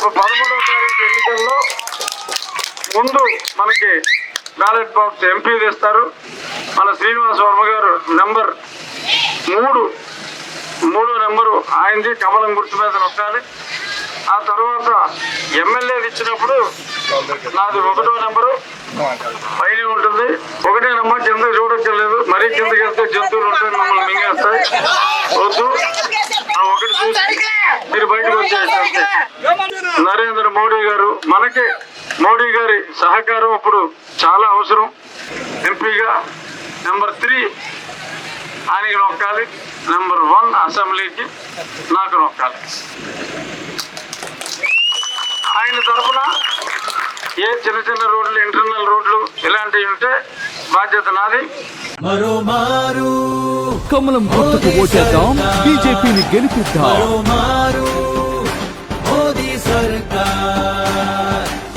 రేపు పదమూడవ తారీఖు ఎన్నికల్లో ముందు మనకి బ్యాలెట్ బాక్స్ ఎంపీ తెస్తారు మన శ్రీనివాస వర్మ గారు నెంబర్ మూడు మూడో నెంబరు ఆయనది కమలం గుర్తు మీద నొక్కాలి. ఆ తర్వాత ఎమ్మెల్యేది ఇచ్చినప్పుడు నాది ఒకటో నెంబరు పైన ఉంటుంది. ఒకటే నెంబర్ కింద చూడక్కర్లేదు మరీ కిందకి వెళ్తే జంతువులు ఉంటాయి మమ్మల్ని మింగేస్తాయి. వద్దు. ఆ ఒకటి చూసి మీరు బయట నరేంద్ర మోడీ గారు మనకి మోడీ గారి సహకారం ఇప్పుడు చాలా అవసరం. ఎంపీగా నెంబర్ త్రీ ఆయనకి నొక్కాలి. నెంబర్ వన్ అసెంబ్లీకి నాకు నొక్కాలి. ఆయన తరఫున ఏ చిన్న చిన్న రోడ్లు ఇంటర్నల్ రోడ్లు ఇలాంటివి ఉంటే బాధ్యత నాది. మరోమారు కమలం గుర్తుకు ఓటేద్దాం బీజేపీని గెలిపిద్దాం.